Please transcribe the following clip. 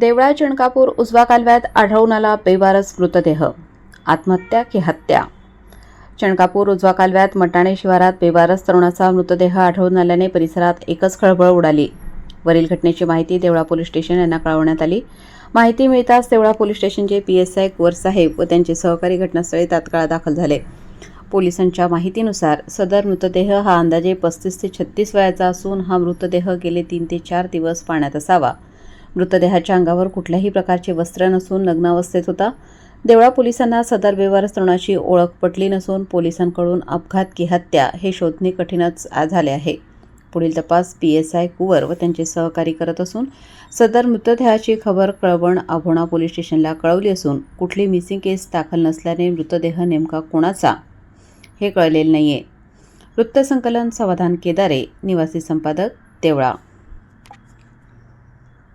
देवळा चणकापूर उजवा कालव्यात आढळून आला बेवारस मृतदेह. आत्महत्या की हत्या? चणकापूर उजवा कालव्यात मटाणे शिवारात बेवारस तरुणाचा मृतदेह आढळून आल्याने परिसरात एकच खळबळ उडाली. वरील घटनेची माहिती देवळा पोलीस स्टेशन यांना कळवण्यात आली. माहिती मिळताच देवळा पोलीस स्टेशनचे पी एस आय कुवरसाहेब व त्यांचे सहकारी घटनास्थळी तात्काळ दाखल झाले. पोलिसांच्या माहितीनुसार सदर मृतदेह हा अंदाजे पस्तीस ते छत्तीस वयाचा असून हा मृतदेह गेले तीन ते चार दिवस पाण्यात असावा. मृतदेहाच्या अंगावर कुठल्याही प्रकारचे वस्त्र नसून लग्नावस्थेत होता. देवळा पोलिसांना सदर व्यवहार तरुणाची ओळख पटली नसून पोलिसांकडून अपघात की हत्या हे शोधणे कठीणच झाले आहे. पुढील तपास पी एस आय कुवर व त्यांचे सहकारी करत असून सदर मृतदेहाची खबर कळवण आभोणा पोलीस स्टेशनला कळवली असून कुठली मिसिंग केस दाखल नसल्याने मृतदेह नेमका कोणाचा हे कळलेलं नाही आहे वृत्तसंकलन समाधान केदारे निवासी संपादक देवळा.